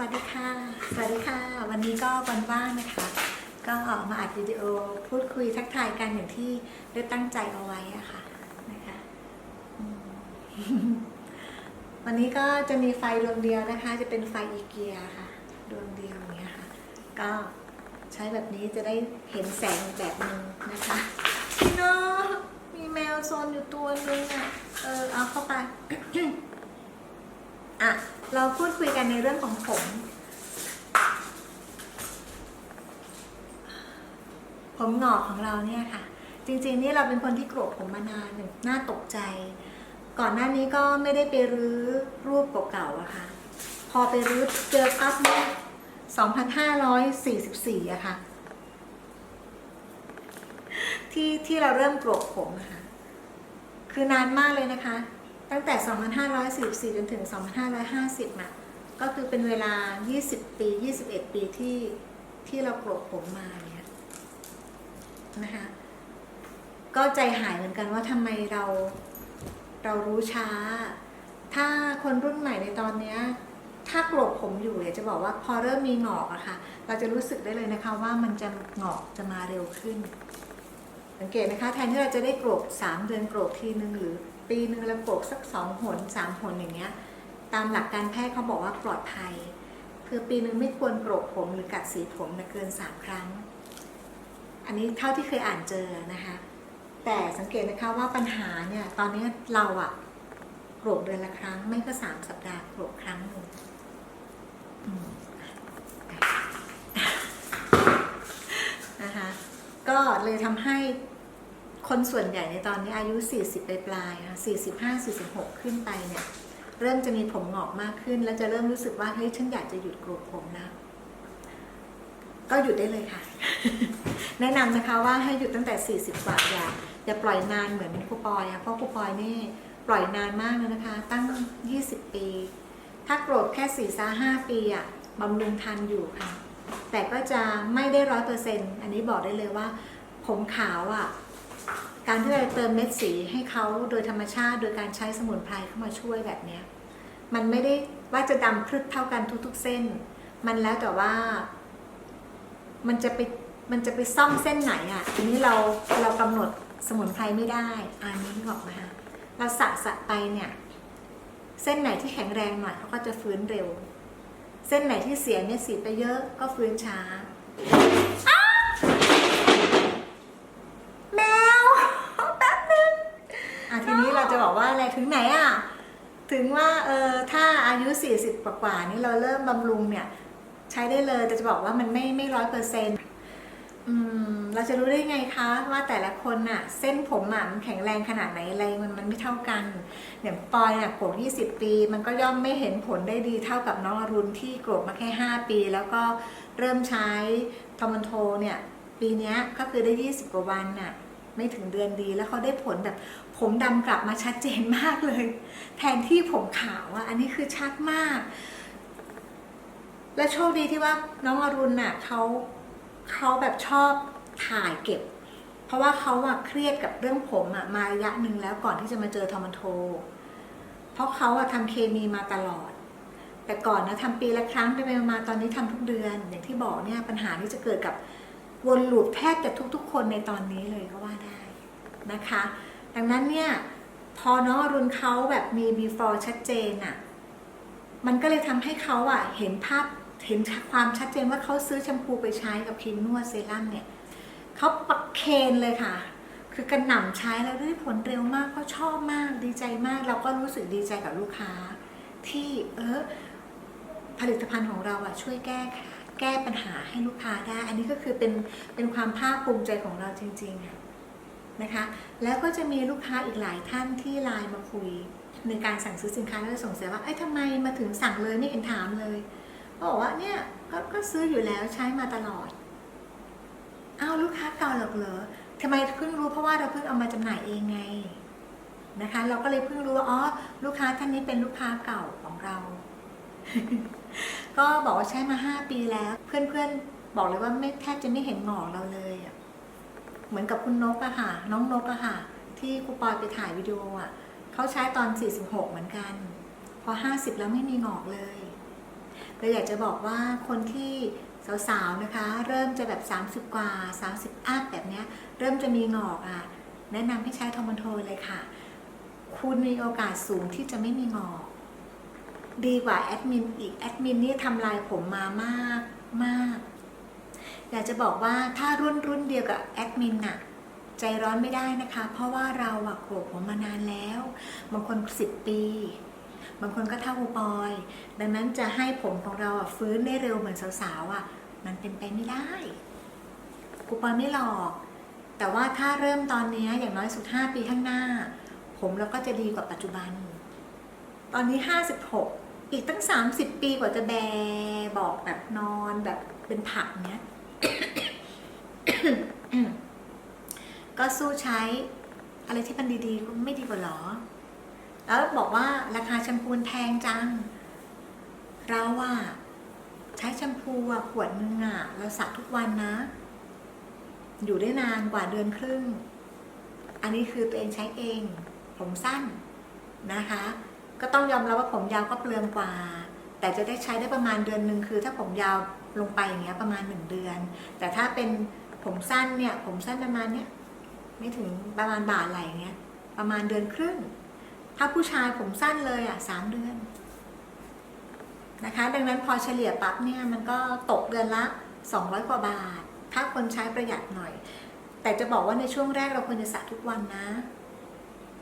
วัสดีค่ะ สวัสดีค่ะ วันนี้ก็วันว่างนะคะ ก็มาอัดวิดีโอพูดคุยทักทายกันอย่างที่ได้ตั้งใจเอาไว้อะค่ะนะคะวันนี้ก็จะมีไฟดวงเดียวนะคะ จะเป็นไฟอีเกียค่ะดวงเดียวอย่างเงี้ยค่ะ ก็ใช้แบบนี้จะได้เห็นแสงแบบหนึงนะคะพี่น้องมีแมวโซนอยู่ตัวนึงอะเออเอาเข้าไปอะเราพูด คุยกันในเรื่องของผม ผมหงอกของเราเนี่ยค่ะ จริงๆนี่เราเป็นคนที่โกรธผมมานานหนึ่งน่าตกใจ ก่อนหน้านี้ก็ไม่ได้ไปรื้อรูปเก่าๆอะค่ะ พอไปรื้อเจอปั๊บเนี่ย2,544อะค่ะที่ที่เราเริ่มโกรธผมอะค่ะคือนานมากเลยนะคะ ตั้งแต่ 2,544 จนถึง 2,550อะ ก็คือเป็นเวลา 20 ปี 21 ปีที่ที่เราโกรธผมมาเนี่ยนะคะก็ใจหายเหมือนกันว่าทำไมเราเรารู้ช้า ถ้าคนรุ่นใหม่ในตอนเนี้ยถ้าโกรธผมอยู่เนี่ยจะบอกว่าพอเริ่มมีหงอกอะค่ะ เราจะรู้สึกได้เลยนะคะว่ามันจะหงอกจะมาเร็วขึ้น สังเกตนะคะ แทนที่เราจะได้โกรธสามเดือนโกรธทีนึงหรือ ปีนึงเราโกรธสักสองหนสามหนอย่างเงี้ย ตามหลักการแพทย์เขาบอกว่าปลอดภัย คือปีนึงไม่ควรโกรธผมหรือกัดสีผมนะเกินสามครั้ง อันนี้เท่าที่เคยอ่านเจอนะคะ แต่สังเกตนะคะว่าปัญหาเนี่ยตอนนี้เราอะโกรธเดือนละครั้ง ไม่ก็สามสัปดาห์โกรธครั้งหนึ่งนะคะก็เลยทำให้คนส่วนใหญ่ในตอนนี้อายุ 40 ปลายปลายๆค่ะ45 46 ขึ้นไปเนี่ย เริ่มจะมีผมหงอกมากขึ้น แล้วจะเริ่มรู้สึกว่าเฮ้ยฉันอยากจะหยุดโกรธผมนะ ก็หยุดได้เลยค่ะ แนะนำนะคะว่าให้หยุดตั้งแต่ 40 กว่าอย่าอย่าปล่อยนานเหมือนครูปอยอะเพราะครูปอยนี่ปล่อยนานมากเลยนะคะ ตั้ง 20 ปี ถ้าโกรธแค่4ี่ซาห้าปีอะบำรุงทันอยู่ค่ะ แต่ก็จะไม่ได้ร้อยเปอร์เซ็นต์อันนี้บอกได้เลยว่า ผมขาวอะการที่เราเติมเม็ดสีให้เขาโดยธรรมชาติ โดยการใช้สมุนไพรเข้ามาช่วยแบบเนี้ย มันไม่ได้ว่าจะดำพรึกเท่ากันทุกๆเส้น มันแล้วแต่ว่า มันจะไปมันจะไปซ่อมเส้นไหนอะ่ะทีนี้เราเรากำหนดสมุนไพรไม่ได้อันนี้นึกออกมคะเราสะสะไปเนี่ย เส้นไหนที่แข็งแรงหน่อยเขาก็จะฟื้นเร็ว เส้นไหนที่เสียเนี่ยสีไปเยอะก็ฟื้นช้าแมวแป๊บนึงอะทีนี้เราจะบอกว่าอะไรถึงไหนอะ ถึงว่าเออถ้าอายุ 40 กว่าๆนี่เราเริ่มบำรุงเนี่ยใช้ได้เลยแต่จะบอกว่ามันไม่ไม่ร้อยเปอร์เซ็นต์เราจะรู้ได้ไงคะว่าแต่ละคนน่ะเส้นผมอะมันแข็งแรงขนาดไหนอะไรมันมันไม่เท่ากันอย่างปอยน่ะโกรธ20 ปี มันก็ย่อมไม่เห็นผลได้ดีเท่ากับน้องอรุณที่โกรธมาแค่ 5 ปี แล้วก็เริ่มใช้ทอมันโทเนี่ยปีนี้ก็คือได้ 20 กว่าวันน่ะไม่ถึงเดือนดีแล้วเขาได้ผลแบบ ผมดำกลับมาชัดเจนมากเลย แทนที่ผมขาวอะอันนี้คือชัดมาก และโชคดีที่ว่าน้องอรุณน่ะเขาเขาแบบชอบถ่ายเก็บ เพราะว่าเขาอะเครียดกับเรื่องผมอะมาระยะหนึ่งแล้วก่อนที่จะมาเจอทอมันโท เพราะเขาอะทำเคมีมาตลอด แต่ก่อนนะทำปีละครั้งไปไปมาตอนนี้ทำทุกเดือน อย่างที่บอกเนี่ยปัญหาที่จะเกิดกับวนลูปแทบจะทุกๆ คนในตอนนี้เลยก็ว่าได้นะคะ ดังนั้นเนี่ยพอน้องอรุณเขาแบบมี before ชัดเจนอะมันก็เลยทำให้เขาอะเห็นภาพเห็นความชัดเจนว่าเขาซื้อแชมพูไปใช้กับครีมนวดเซรั่มเนี่ยเขาปักเคนเลยค่ะ คือกระหน่ำใช้แล้วได้ผลเร็วมากเขาชอบมากดีใจมาก เราก็รู้สึกดีใจกับลูกค้า ที่เออผลิตภัณฑ์ของเราอะช่วยแก้แก้ปัญหาให้ลูกค้าได้ อันนี้ก็คือเป็นเป็นความภาคภูมิใจของเราจริงๆอะ นะคะ แล้วก็จะมีลูกค้าอีกหลายท่านที่ไลน์มาคุยในการสั่งซื้อสินค้าแล้วจะสงสัยว่าเอ้ยทำไมมาถึงสั่งเลยไม่เห็นถามเลยก็บอกว่าเนี่ยก็ก็ซื้ออยู่แล้วใช้มาตลอดอ้าวลูกค้าเก่าหรอกเหรอทำไมเพิ่งรู้เพราะว่าเราเพิ่งเอามาจำหน่ายเองไงนะคะ เราก็เลยเพิ่งรู้ว่าอ๋อลูกค้าท่านนี้เป็นลูกค้าเก่าของเรา ก็บอกว่าใช้มาห้าปีแล้ว เพื่อนๆบอกเลยว่าไม่แทบจะไม่เห็นหงอกเราเลยอะ เหมือนกับคุณนกอะค่ะ น้องนกอะค่ะ ที่ครูปอยไปถ่ายวิดีโออะเขาใช้ตอน 46 เหมือนกัน พอ 50 แล้วไม่มีหงอกเลยเราอยากจะบอกว่าคนที่สาวๆนะคะ เริ่มจะแบบ 30 กว่า 30อัพแบบเนี้ย เริ่มจะมีงอกอะแนะนำให้ใช้ทอมอนโทเลยค่ะ คุณมีโอกาสสูงที่จะไม่มีงอก ดีกว่าแอดมินอีก แอดมินนี่ทำลายผมมามากมาก อยากจะบอกว่าถ้ารุ่นรุ่นเดียวกับแอดมินน่ะใจร้อนไม่ได้นะคะ เพราะว่าเราอะโขกผมมานานแล้ว บางคนสิบปี บางคนก็เท่าปอย ดังนั้นจะให้ผมของเราอะฟื้นได้เร็วเหมือนสาวๆอะมันเป็นไปไม่ได้คูปอยไม่หลอก แต่ว่าถ้าเริ่มตอนนี้อย่างน้อยสุด 5 ปีข้างหน้า ผมเราก็จะดีกว่าปัจจุบัน ตอนนี้ 56 อีกตั้ง 30 ปีกว่าจะแบบอกแบบนอนแบบเป็นผักเนี้ย ก็สู้ใช้อะไรที่มันดีๆก็ไม่ดีกว่าหรอ แล้วบอกว่าราคาแชมพูแพงจัง เราอะใช้แชมพูอะขวดนึงอะเราสระทุกวันนะ อยู่ได้นานกว่าเดือนครึ่ง อันนี้คือตัวเองใช้เอง ผมสั้นนะคะ ก็ต้องยอมรับว่าผมยาวก็เปลืองกว่า แต่จะได้ใช้ได้ประมาณเดือนหนึ่งคือถ้าผมยาว ลงไปอย่างเงี้ยประมาณหนึ่งเดือน แต่ถ้าเป็นผมสั้นเนี่ยผมสั้นประมาณเนี้ยไม่ถึงประมาณบาทไหลเงี้ยประมาณเดือนครึ่ง ถ้าผู้ชายผมสั้นเลยอะสามเดือนนะคะ ดังนั้นพอเฉลี่ยปั๊บเนี่ยมันก็ตกเดือนละ 200 กว่าบาท ถ้าคนใช้ประหยัดหน่อย แต่จะบอกว่าในช่วงแรกเราควรจะสระทุกวันนะ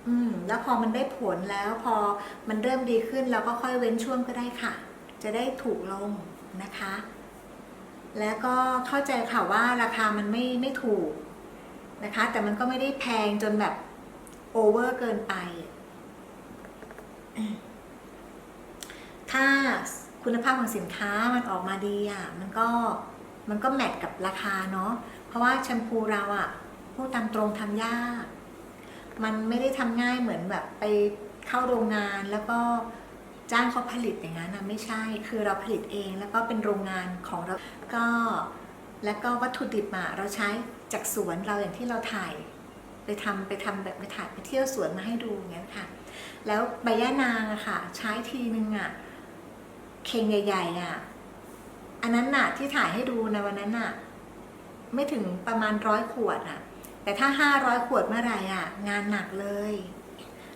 อืม แล้วพอมันได้ผลแล้วพอมันเริ่มดีขึ้นเราก็ค่อยเว้นช่วงก็ได้ค่ะ จะได้ถูกลงนะคะ แล้วก็เข้าใจค่ะว่าราคามันไม่ไม่ถูกนะคะ แต่มันก็ไม่ได้แพงจนแบบโอเวอร์เกินไป ถ้าคุณภาพของสินค้ามันออกมาดีอะ มันก็มันก็แมทกับราคาเนาะ เพราะว่าแชมพูเราอะพูดตามตรงทำยาก มันไม่ได้ทำง่ายเหมือนแบบไปเข้าโรงงานแล้วก็ จ้างเขาผลิตอย่างนั้นนะไม่ใช่ คือเราผลิตเองแล้วก็เป็นโรงงานของเราก็แล้วก็วัตถุดิบอะเราใช้จากสวนเราอย่างที่เราถ่าย ไปทำไปทำแบบไปถ่ายไปเที่ยวสวนมาให้ดูอย่างเงี้ยค่ะ แล้วใบย่านางอะค่ะ ใช้ทีนึงอะเข่งใหญ่ๆอะอันนั้นน่ะที่ถ่ายให้ดูในวันนั้นน่ะไม่ถึงประมาณร้อยขวดอะแต่ถ้าห้าร้อยขวดเมื่อไหร่อะงานหนักเลย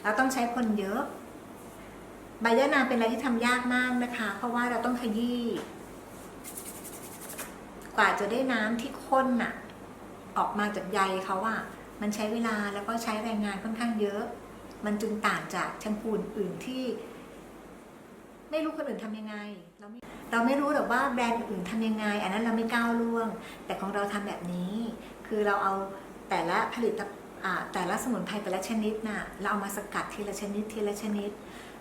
เราต้องใช้คนเยอะ ใบย่านางเป็นอะไรที่ทำยากมากนะคะ เพราะว่าเราต้องขยี้กว่าจะได้น้ำที่ข้นน่ะออกมาจากใยเขาอะมันใช้เวลาแล้วก็ใช้แรงงานค่อนข้างเยอะ มันจึงต่างจากแชมพูอื่นที่ ไม่รู้คนอื่นทำยังไง เราไม่เราไม่รู้หรอกว่าแบรนด์อื่นทำยังไง อันนั้นเราไม่ก้าวล่วง แต่ของเราทำแบบนี้ คือเราเอาแต่ละผลิตแต่ละสมุนไพรแต่ละชนิดน่ะ เราเอามาสกัดทีละชนิดทีละชนิด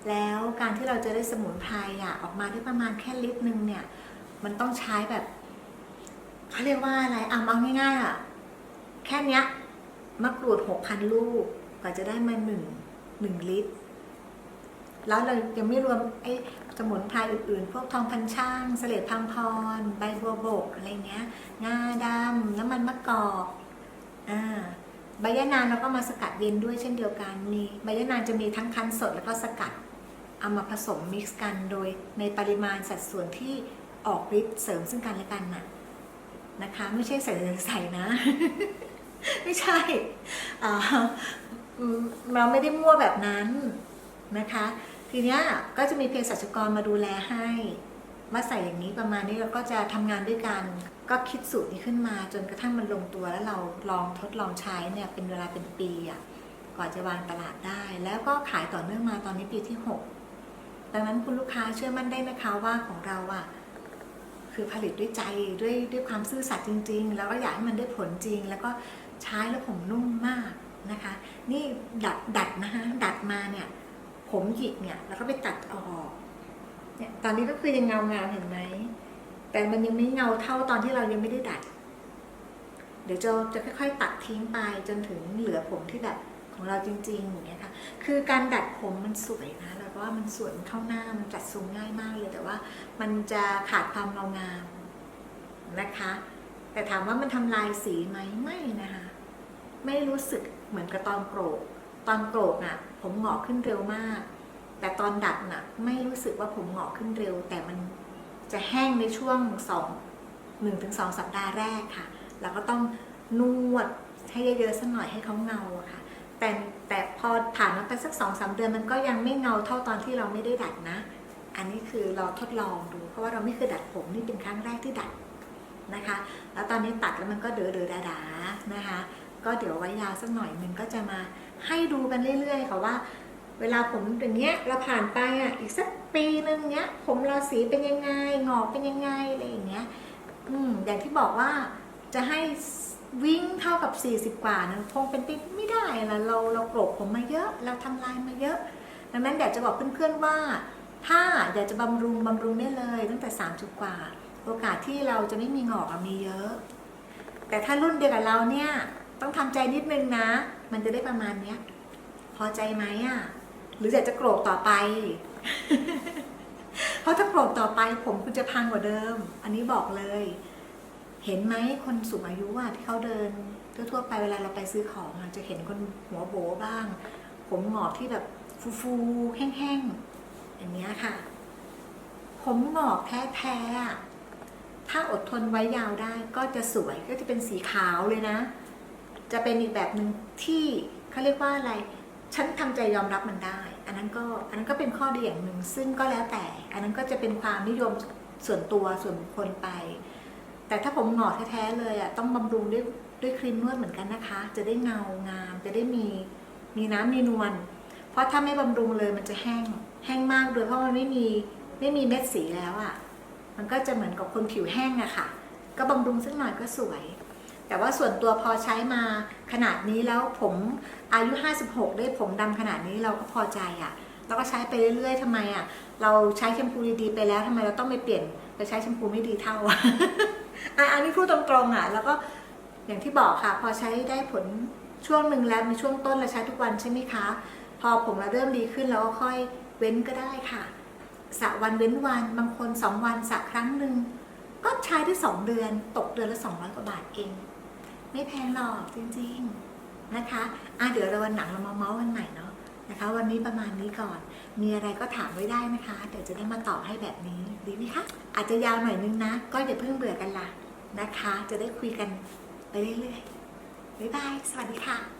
แล้วการที่เราจะได้สมุนไพรอะออกมาได้ประมาณแค่ลิตรหนึ่งเนี่ย มันต้องใช้แบบเขาเรียกว่าอะไรอะเอาง่ายๆอะแค่เนี้ยมะกรูดหกพันลูกกว่าจะได้มาหนึ่งหนึ่งลิตร แล้วเรายังไม่รวมไอ้สมุนไพรอื่นๆ พวกทองพันช่างเสลดพังพร ใบบัวบกอะไรเงี้ยงาดำน้ำมันมะกอกอ่าใบยะนางเราก็มาสกัดเย็นด้วยเช่นเดียวกันมีใบยะนางจะมีทั้งคั้นสดแล้วก็สกัด เอามาผสมมิกซ์กันโดยในปริมาณสัดส่วนที่ออกฤทธิ์เสริมซึ่งกันและกันน่ะนะคะ ไม่ใช่ใส่ใส่นะ ไม่ใช่เราไม่ได้มั่วแบบนั้นนะคะ ทีเนี้ยก็จะมีเภสัชกรมาดูแลให้ว่าใส่อย่างนี้ประมาณนี้เราก็จะทำงานด้วยกัน ก็คิดสูตรนี้ขึ้นมา จนกระทั่งมันลงตัวแล้วเราลองทดลองใช้เนี่ยเป็นเวลาเป็นปีอะกว่าจะวางตลาดได้ แล้วก็ขายต่อเนื่องมาตอนนี้ปีที่ 6 ดังนั้นคุณลูกค้าเชื่อมั่นได้นะคะว่าของเราอะคือผลิตด้วยใจด้วยด้วยความซื่อสัตย์จริง ๆ แล้วก็อยากให้มันได้ผลจริง แล้วก็ใช้แล้วผมนุ่มมากนะคะ นี่ดัดดัดนะคะดัดมาเนี่ย ผมหยิกเนี่ยแล้วก็ไปตัดออกเนี่ยตอนนี้ก็คือยังเงาเงาๆเห็นไหมแต่มันยังไม่เงาเท่าตอนที่เรายังไม่ได้ดัด เดี๋ยวจะจะค่อย ๆ ตัดทิ้งไปจนถึงเหลือผมที่แบบของเราจริงๆอย่างเงี้ยค่ะ คือการดัดผมมันสวยนะ แล้วก็ว่ามันสวยมันเข้าหน้ามันจัดทรงง่ายมากเลย แต่ว่ามันจะขาดความเงางามนะคะ แต่ถามว่ามันทำลายสีไหมไม่นะคะ ไม่รู้สึกเหมือนกับตอนโกรกตอนโกรกน่ะ ผมหงอกขึ้นเร็วมาก แต่ตอนดัดน่ะ ไม่รู้สึกว่าผมหงอกขึ้นเร็ว แต่มันจะแห้งในช่วงสองหนึ่งถึงสองสัปดาห์แรกค่ะ แล้วก็ต้องนวดให้เยอะๆสักหน่อยให้เขาเงาค่ะ แต่แต่พอผ่านมาไปสักสองสามเดือนมันก็ยังไม่เงาเท่าตอนที่เราไม่ได้ดัดนะ อันนี้คือเราทดลองดู เพราะว่าเราไม่เคยดัดผมนี่เป็นครั้งแรกที่ดัดนะคะ แล้วตอนนี้ตัดแล้วมันก็เด๋อเดอดาดานะคะ ก็เดี๋ยวไว้ยาวสักหน่อยหนึงก็จะมาให้ดูกันเรื่อยๆค่ะว่า เวลาผมอย่างเงี้ยเราผ่านไปอะอีกสักปีนึงเนี้ย ผมเราสีเป็นยังไงงอกเป็นยังไงอะไรอย่างเงี้ย อืมอย่างที่บอกว่าจะให้ วิ่งเท่ากับ 40 กว่านะคงเป็นไปไม่ได้ละเราเราโกรกผมมาเยอะเราทำลายมาเยอะ ดังนั้นอยากจะบอกเพื่อนๆว่า ถ้าอยากจะบำรุงบำรุงได้เลย ตั้งแต่30กว่า โอกาสที่เราจะไม่มีงอกมีเยอะ แต่ถ้ารุ่นเดียวกับเราเนี่ยต้องทำใจนิดนึงนะ มันจะได้ประมาณเนี้ยพอใจไหมอะหรืออยากจะโกรกต่อไป เพราะถ้าโกรกต่อไปผมคุณจะพังกว่าเดิม อันนี้บอกเลย เห็นไหมคนสูงอายุอะที่เขาเดินทั่วๆไปเวลาเราไปซื้อของอะจะเห็นคนหัวโบบ้าง ผมหงอกที่แบบฟูๆแห้งๆอย่างเงี้ยค่ะ ผมหงอกแท้ๆถ้าอดทนไว้ยาวได้ก็จะสวยก็จะเป็นสีขาวเลยนะ จะเป็นอีกแบบหนึ่งที่เขาเรียกว่าอะไรฉันทำใจยอมรับมันได้ อันนั้นก็อันนั้นก็เป็นข้อดีอย่างหนึ่งซึ่งก็แล้วแต่ อันนั้นก็จะเป็นความนิยมส่วนตัวส่วนบุคคลไป แต่ถ้าผมหงอกแท้ๆเลยอะต้องบำรุงด้วยด้วยครีมนวดเหมือนกันนะคะ จะได้เงางาม จะได้มีมีน้ำมีนวลเพราะถ้าไม่บำรุงเลยมันจะแห้งแห้งมากโดยเพราะมันไม่มีไม่มีเม็ดสีแล้วอะ มันก็จะเหมือนกับคนผิวแห้งอะค่ะ ก็บำรุงสักหน่อยก็สวย แต่ว่าส่วนตัวพอใช้มาขนาดนี้แล้วผมอายุ 56 ได้ผมดำขนาดนี้เราก็พอใจอะ่ะเราก็ใช้ไปเรื่อยๆทำไมอะ่ะ เราใช้แชมพูดีๆไปแล้วทำไมเราต้องไปเปลี่ยนไปใช้แชมพูไม่ดีเท่า อะอันนี้พูดตรงๆอะแล้วก็อย่างที่บอกค่ะ พอใช้ได้ผลช่วงหนึ่งแล้วในช่วงต้นเราใช้ทุกวันใช่ไหมคะ พอผมเราเริ่มดีขึ้นเราก็ค่อยเว้นก็ได้ค่ะสระวันเว้นวันบางคนสองวันสระครั้งหนึ่งก็ใช้ได้สองเดือน ตกเดือนละสองร้อยกว่าบาทเอง ไม่แพงหรอกจริงๆนะคะ อะเดี๋ยวเราวันหนังเรามาเมาส์กันใหม่เนาะ นะคะ วันนี้ประมาณนี้ก่อน มีอะไรก็ถามไว้ได้นะคะ เดี๋ยวจะได้มาตอบให้แบบนี้ดีไหมคะ อาจจะยาวหน่อยนึงนะ ก็อย่าเพิ่งเบื่อกันละนะคะ จะได้คุยกันไปเรื่อยๆบ๊ายบาย สวัสดีค่ะ